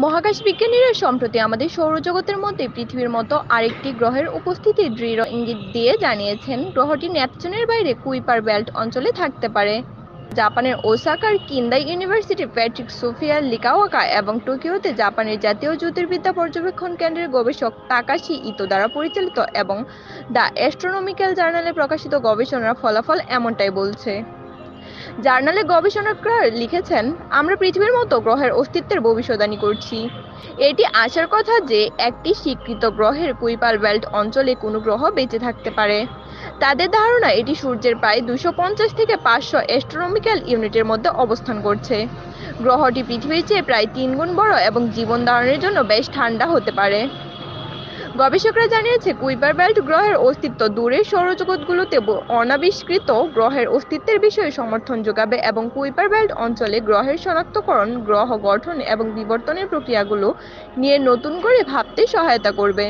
মহাকাশ বিজ্ঞানীরা সম্প্রতি আমাদের সৌরজগতের মধ্যে পৃথিবীর মতো আরেকটি গ্রহের উপস্থিতি দৃঢ় ইঙ্গিত দিয়ে জানিয়েছেন, গ্রহটি নেপচুনের বাইরে কুইপার বেল্ট অঞ্চলে থাকতে পারে। জাপানের ওসাকার কিন্দাই ইউনিভার্সিটি প্যাট্রিক সোফিয়া লিকাওয়াকা এবং টোকিওতে জাপানের জাতীয় জ্যোতির্বিদ্যা পর্যবেক্ষণ কেন্দ্রের গবেষক তাকাশি ইতো দ্বারা পরিচালিত এবং দ্য অ্যাস্ট্রোনমিক্যাল জার্নালে প্রকাশিত গবেষণার ফলাফল এমনটাই বলছে। জার্নালে গবেষণাকাররা লিখেছেন, আমরা পৃথিবীর মতো গ্রহের অস্তিত্বের ভবিষ্যদ্বাণী করছি। এটি আশার কথা যে একটি স্বীকৃত গ্রহের কুইপাল বেল্ট অঞ্চলে কোনো গ্রহ বেঁচে থাকতে পারে। তাদের ধারণা এটি সূর্যের প্রায় দুশো পঞ্চাশ থেকে পাঁচশো অ্যাস্ট্রোনমিক্যাল ইউনিটের মধ্যে অবস্থান করছে। গ্রহটি পৃথিবীর চেয়ে প্রায় তিন গুণ বড় এবং জীবন ধারণের জন্য বেশ ঠান্ডা হতে পারে। গবেষকরা জানিয়েছে কুইপার বেল্ট গ্রহের অস্তিত্ব দূরের সৌরজগৎগুলোতে অনাবিষ্কৃত গ্রহের অস্তিত্বের বিষয়ে সমর্থন যোগাবে এবং কুইপার বেল্ট অঞ্চলে গ্রহের শনাক্তকরণ, গ্রহ গঠন এবং বিবর্তনের প্রক্রিয়াগুলো নিয়ে নতুন করে ভাবতে সহায়তা করবে।